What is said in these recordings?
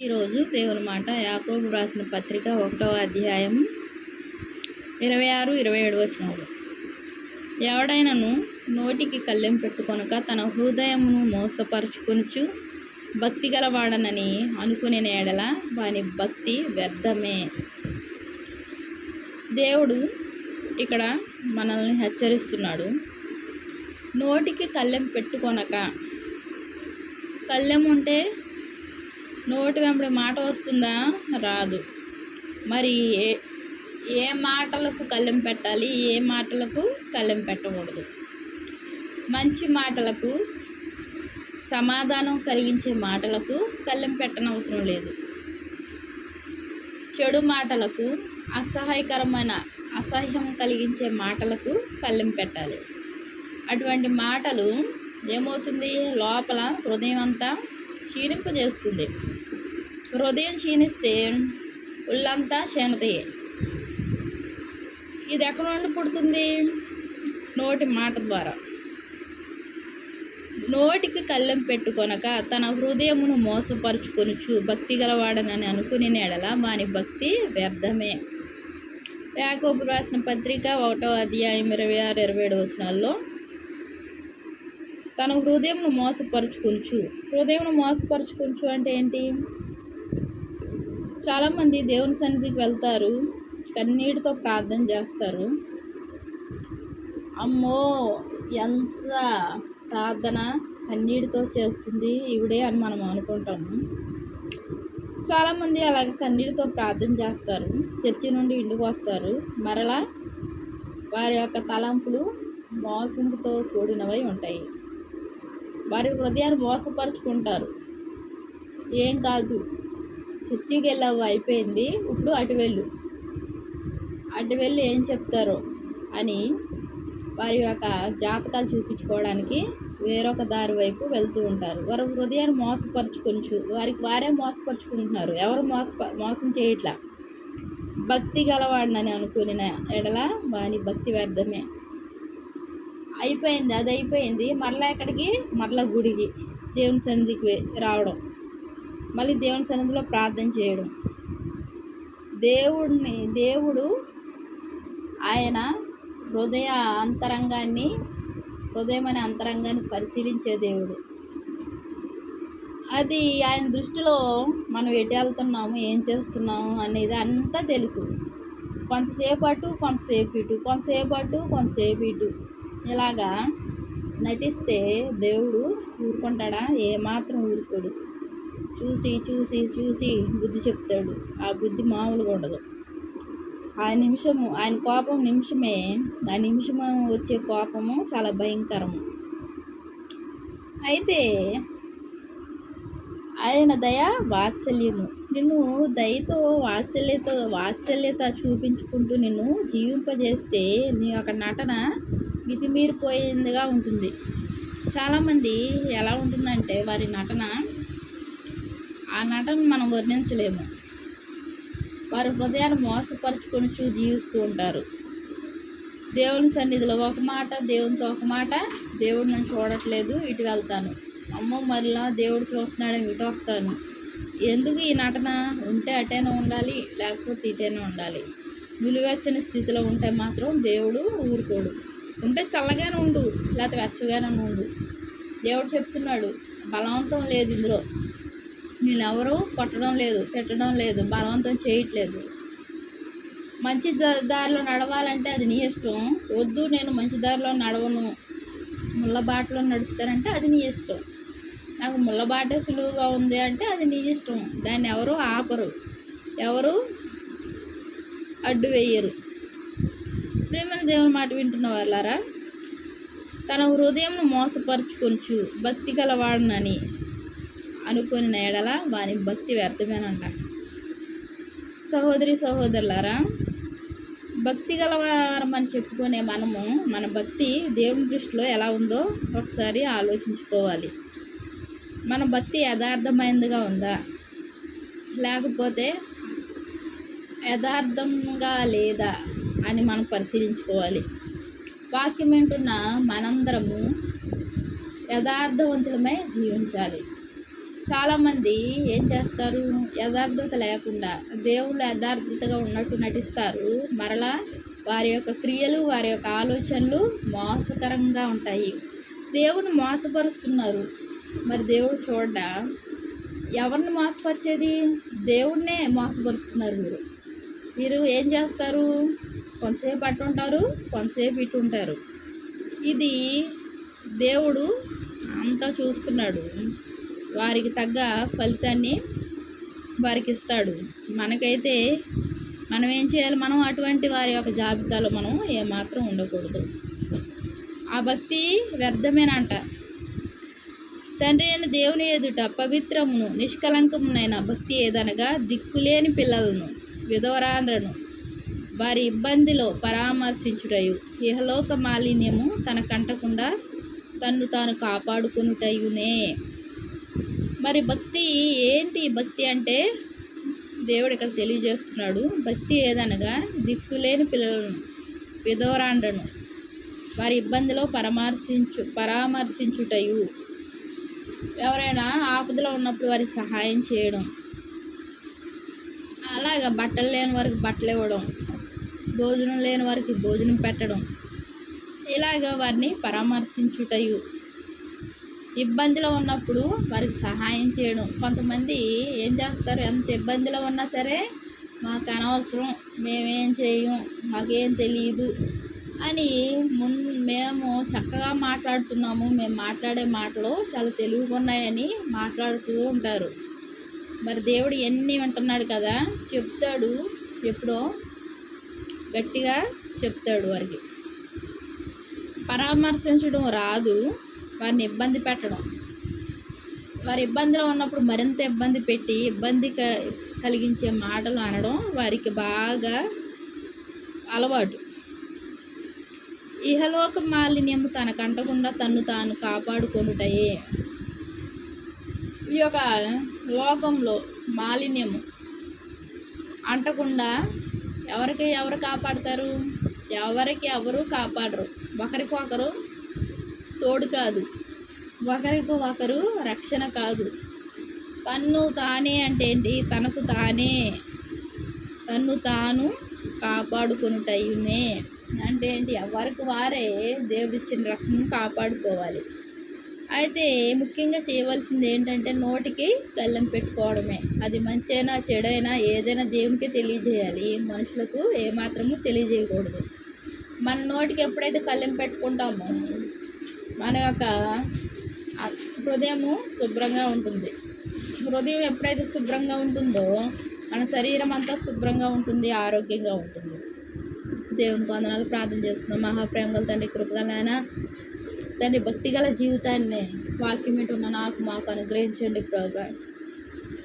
ఈరోజు దేవుని మాట యాకోబు రాసిన పత్రిక ఒకటవ అధ్యాయం ఇరవై ఆరు ఇరవై ఏడు వచనాలు. ఎవడైనను నోటికి కళ్ళెం పెట్టుకొనక తన హృదయమును మోసపరుచుకొనుచు భక్తి గలవాడనని అనుకునే ఎడల వాని భక్తి వ్యర్థమే. దేవుడు ఇక్కడ మనల్ని హెచ్చరిస్తున్నాడు. నోటికి కళ్ళెం పెట్టుకొనక కళ్ళెం ఉంటే నోటి వెంబడి మాట వస్తుందా? రాదు. మరి ఏ ఏ మాటలకు కళ్ళెం పెట్టాలి? ఏ మాటలకు కళ్ళెం పెట్టకూడదు? మంచి మాటలకు సమాధానం కలిగించే మాటలకు కళ్ళెం పెట్టనవసరం లేదు. చెడు మాటలకు అసహాయకరమైన అసహ్యం కలిగించే మాటలకు కళ్ళెం పెట్టాలి. అటువంటి మాటలు ఏమవుతుంది? లోపల హృదయం అంతా క్షీణింపజేస్తుంది. హృదయం క్షీణిస్తే ఒళ్ళంతా క్షీణతయే. ఇది ఎక్కడ నుండి పుడుతుంది? నోటి మాట ద్వారా. నోటికి కళ్ళెం పెట్టుకొనక తన హృదయమును మోసపరుచుకొనుచు భక్తి గలవాడనని అనుకుని ఎడల వాని భక్తి వ్యర్థమే. యాకోబు రాసిన పత్రిక ఒకటో అధ్యాయం ఇరవై ఆరు ఇరవై ఏడు వచనాల్లో తన హృదయంను మోసపరుచుకొనుచు. హృదయంను మోసపరుచుకొనుచు అంటే ఏంటి? చాలామంది దేవుని సన్నిధికి వెళ్తారు కన్నీటితో ప్రార్థన చేస్తారు. అమ్మో ఎంత ప్రార్థన కన్నీటితో చేస్తుంది ఇవిడే అని మనం అనుకుంటాము చాలామంది అలాగే కన్నీటితో ప్రార్థన చేస్తారు చర్చి నుండి ఇంటికి వస్తారు. మరలా వారి యొక్క తలంపులు మోసంతో కూడినవై ఉంటాయి. వారి హృదయాన్ని మోసపరుచుకుంటారు. ఏం కాదు. చర్చికి వెళ్ళావు అయిపోయింది. ఇప్పుడు అటు వెళ్ళు. అటు వెళ్ళి ఏం చెప్తారో అని వారి యొక్క జాతకాలు చూపించుకోవడానికి వేరొక దారి వైపు వెళ్తూ ఉంటారు. వారి హృదయాన్ని మోసపరుచుకొనిచు వారికి వారే మోసపరుచుకుంటున్నారు. ఎవరు మోసప మోసం చేయట్లా? భక్తి గలవాడినని అనుకుని ఎడల వాని భక్తి వ్యర్థమే. అయిపోయింది అది అయిపోయింది మరలా ఎక్కడికి? మరలా గుడికి దేవుని సన్నిధికి రావడం. మళ్ళీ దేవుని సన్నిధిలో ప్రార్థన చేయడం. దేవుడిని దేవుడు ఆయన హృదయ అంతరంగాన్ని హృదయం అనే అంతరంగాన్ని పరిశీలించే దేవుడు. అది ఆయన దృష్టిలో మనం ఎటు వెళ్తున్నాము ఏం చేస్తున్నాము అనేది అంతా తెలుసు. కొంతసేపు అటు కొంతసేపు ఇటు కొంతసేపు అటు కొంతసేపు ఇటు ఇలాగా నటిస్తే దేవుడు ఊరుకుంటాడా? ఏమాత్రం ఊరుకోడు. చూసి చూసి చూసి బుద్ధి చెప్తాడు. ఆ బుద్ధి మామూలుగా ఉండదు. ఆ నిమిషము ఆయన కోపం నిమిషమే. ఆ నిమిషము వచ్చే కోపము చాలా భయంకరము. అయితే ఆయన దయ వాత్సల్యము. నిన్ను దయతో వాత్సల్యత వాత్సల్యత చూపించుకుంటూ నిన్ను జీవింపజేస్తే నీ యొక్క నటన మితిమీరిపోయిందిగా ఉంటుంది. చాలామంది ఎలా ఉంటుందంటే వారి నటన ఆ నటన మనం వర్ణించలేము. వారి హృదయాన్ని మోసపరుచుకొని జీవిస్తూ ఉంటారు. దేవుని సన్నిధిలో ఒక మాట దేవునితో ఒక మాట దేవుడు నన్ను చూడట్లేదు ఇటు వెళ్తాను. అమ్మో మరలా దేవుడు చూస్తున్నాడని ఇటు వస్తాను. ఎందుకు ఈ నటన? ఉంటే అటైనా ఉండాలి లేకపోతే ఇటైనా ఉండాలి. నిలువెచ్చని స్థితిలో ఉంటే మాత్రం దేవుడు ఊరుకోడు. ఉంటే చల్లగానే ఉండు లేకపోతే వెచ్చగానే ఉండు. దేవుడు చెప్తున్నాడు బలవంతం లేదు ఇందులో. నేనెవరూ కొట్టడం లేదు తిట్టడం లేదు బలవంతం చేయట్లేదు. మంచి దారిలో నడవాలంటే అది నీ ఇష్టం. వద్దు నేను మంచి దారిలో నడవను. ముళ్ళబాటలో నడుస్తానంటే అది నీ ఇష్టం. నాకు ముళ్ళబాట సులువుగా ఉంది అంటే అది నీ ఇష్టం. దాన్ని ఎవరు ఆపరు. ఎవరు అడ్డు వేయరు. ప్రేమని దేవుని మాట వింటున్న వాళ్ళారా? తన హృదయంను మోసపరుచుకొనుచు భక్తి గలవాడనని. అనుకుని నేడల వాని భక్తి వ్యర్థమేనంట. సహోదరి సహోదరులారా భక్తి గలవారమని చెప్పుకునే మనము మన భక్తి దేవుని దృష్టిలో ఎలా ఉందో ఒకసారి ఆలోచించుకోవాలి. మన భక్తి యథార్థమైనదిగా ఉందా? లేకపోతే యథార్థంగా లేదా అని మనం పరిశీలించుకోవాలి. వాక్యం వింటున్న మనందరము యథార్థవంతులమై జీవించాలి. చాలామంది ఏం చేస్తారు? యథార్థత లేకుండా దేవుళ్ళు యథార్థతగా ఉన్నట్టు నటిస్తారు. మరలా వారి యొక్క క్రియలు వారి యొక్క ఆలోచనలు మోసకరంగా ఉంటాయి. దేవుని మోసపరుస్తున్నారు. మరి దేవుడు చూడడా? ఎవరిని మోసపరిచేది? దేవుడినే మోసపరుస్తున్నారు మీరు. మీరు ఏం చేస్తారు? కొంతసేపు అట్టు ఉంటారు కొంతసేపు ఇటు ఉంటారు. ఇది దేవుడు అంతా చూస్తున్నాడు. వారికి తగ్గ ఫలితాన్ని వారికి ఇస్తాడు మనకైతే మనం ఏం చేయాలి? మనం అటువంటి వారి యొక్క జాబితాలో మనం ఏమాత్రం ఉండకూడదు. ఆ భక్తి వ్యర్థమేనంట. తండ్రి అయిన దేవుని ఎదుట పవిత్రమును నిష్కలంకమునైన భక్తి ఏదనగా దిక్కులేని పిల్లలను విధవరాలను వారి ఇబ్బందిలో పరామర్శించుటయు. ఇహలోక మాలిన్యము తన కంటకుండా తన్ను తాను కాపాడుకునుటయునే. మరి భక్తి ఏంటి? భక్తి అంటే దేవుడు ఇక్కడ తెలియజేస్తున్నాడు. భక్తి ఏదనగా దిక్కులేని పిల్లలను విధవరాండ్రను వారి ఇబ్బందిలో పరామర్శించు పరామర్శించుటయు. ఎవరైనా ఆపదలో ఉన్నప్పుడు వారికి సహాయం చేయడం. అలాగ బట్టలు లేని వారికి బట్టలు ఇవ్వడం. భోజనం లేని వారికి భోజనం పెట్టడం. ఇలాగ వారిని పరామర్శించుటయు. ఇబ్బందిలో ఉన్నప్పుడు వారికి సహాయం చేయడం. కొంతమంది ఏం చేస్తారు? ఎంత ఇబ్బందిలో ఉన్నా సరే మాకు అనవసరం మేమేం చేయం మాకేం తెలియదు అని మున్ మేము చక్కగా మాట్లాడుతున్నాము. మేము మాట్లాడే మాటలు చాలా తెలివిగా ఉన్నాయని మాట్లాడుతూ ఉంటారు. మరి దేవుడు ఎన్ని వింటున్నాడు కదా? చెప్తాడు ఎప్పుడో గట్టిగా చెప్తాడు వారికి. పరామర్శించడం రాదు. వారిని ఇబ్బంది పెట్టడం. వారి ఇబ్బందిలో ఉన్నప్పుడు మరింత ఇబ్బంది పెట్టి ఇబ్బంది క కలిగించే మాటలు అనడం వారికి బాగా అలవాటు. ఇహలోక మాలిన్యము తనకంటకుండా తన్ను తాను కాపాడుకొనుటయే. ఈ యొక్క లోకంలో మాలిన్యము అంటకుండా ఎవరికి ఎవరు కాపాడతారు? ఎవరికి ఎవరు కాపాడరు? ఒకరికొకరు తోడు కాదు. ఒకరికి ఒకరు రక్షణ కాదు. తన్ను తానే అంటే ఏంటి తనకు తానే. తన్ను తాను కాపాడుకొనుటయునే అంటే ఏంటి ఎవరికి వారే దేవుడిచ్చిన రక్షణను కాపాడుకోవాలి. అయితే ముఖ్యంగా చేయవలసింది ఏంటంటే నోటికి కళ్ళెం పెట్టుకోవడమే. అది మంచైనా చెడైనా ఏదైనా దేవునికి తెలియజేయాలి. మనుషులకు ఏమాత్రము తెలియజేయకూడదు. మన నోటికి ఎప్పుడైతే కళ్ళెం పెట్టుకుంటామో మన యొక్క హృదయము శుభ్రంగా ఉంటుంది. హృదయం ఎప్పుడైతే శుభ్రంగా ఉంటుందో మన శరీరం అంతా శుభ్రంగా ఉంటుంది ఆరోగ్యంగా ఉంటుంది. దేవునికి వందనాలు ప్రార్థన చేస్తున్నాం మహాప్రేమ గల తండ్రి కృపగల నాయన తండ్రి భక్తిగల జీవితాన్ని వాక్యం ఉన్న నాకు మాకు అనుగ్రహించండి ప్రభా.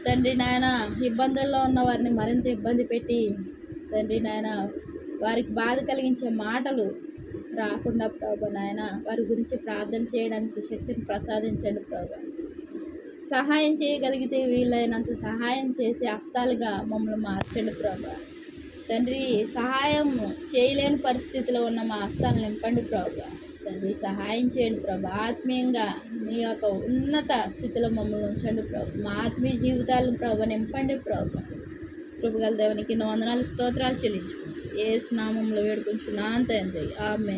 తండ్రి నాయన ఇబ్బందుల్లో ఉన్న వారిని మరింత ఇబ్బంది పెట్టి తండ్రి నాయన వారికి బాధ కలిగించే మాటలు రాకుండా ప్రభా నాయన వారి గురించి ప్రార్థన చేయడానికి శక్తిని ప్రసాదించండి ప్రభా. సహాయం చేయగలిగితే వీలైనంత సహాయం చేసే హస్తాలుగా మమ్మల్ని మార్చండి ప్రభా. తండ్రి సహాయం చేయలేని పరిస్థితిలో ఉన్న మా హస్తాలను నింపండి ప్రభా. తండ్రి సహాయం చేయండి ప్రభా. ఆత్మీయంగా మీ యొక్క ఉన్నత స్థితిలో మమ్మల్ని ఉంచండి ప్రభు. మా ఆత్మీయ జీవితాలను ప్రభు నింపండి ప్రభు. కృపగల దేవునికి వందనాలు స్తోత్రాలు చెల్లించుకుంటాం ఏ స్నామంలో వేడుకుంటున్నాను తండ్రి. ఆమె